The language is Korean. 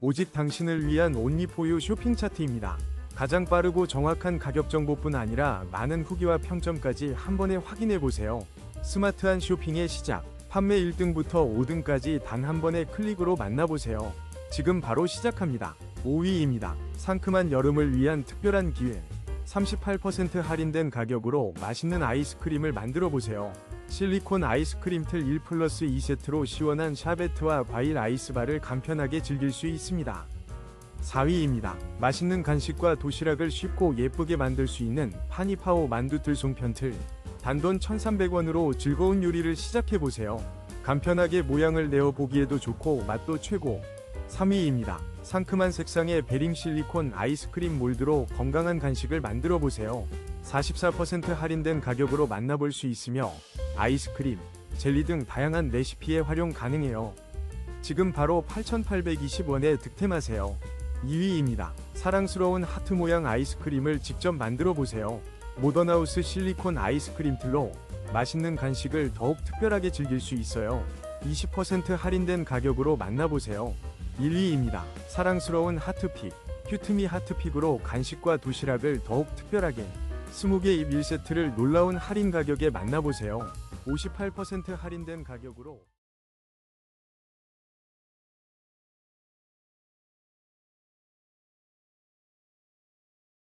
오직 당신을 위한 온리포유 쇼핑 차트입니다. 가장 빠르고 정확한 가격 정보뿐 아니라 많은 후기와 평점까지 한 번에 확인해 보세요. 스마트한 쇼핑의 시작. 판매 1등부터 5등까지 단 한 번의 클릭으로 만나보세요. 지금 바로 시작합니다. 5위입니다. 상큼한 여름을 위한 특별한 기회. 38% 할인된 가격으로 맛있는 아이스크림을 만들어 보세요. 실리콘 아이스크림 틀 1 플러스 2세트로 시원한 샤베트와 과일 아이스바를 간편하게 즐길 수 있습니다. 4위입니다. 맛있는 간식과 도시락을 쉽고 예쁘게 만들 수 있는 파니파오 만두 들송편 틀. 단돈 1,300원으로 즐거운 요리를 시작해보세요. 간편하게 모양을 내어 보기에도 좋고 맛도 최고. 3위입니다. 상큼한 색상의 베링 실리콘 아이스크림 몰드로 건강한 간식을 만들어 보세요. 44% 할인된 가격으로 만나볼 수 있으며 아이스크림, 젤리 등 다양한 레시피에 활용 가능해요. 지금 바로 8,820원에 득템하세요. 2위입니다. 사랑스러운 하트 모양 아이스크림을 직접 만들어 보세요. 모던하우스 실리콘 아이스크림 틀로 맛있는 간식을 더욱 특별하게 즐길 수 있어요. 20% 할인된 가격으로 만나보세요. 1위입니다. 사랑스러운 하트픽, 큐트미 하트픽으로 간식과 도시락을 더욱 특별하게 20개 입 1세트를 놀라운 할인 가격에 만나보세요. 58% 할인된 가격으로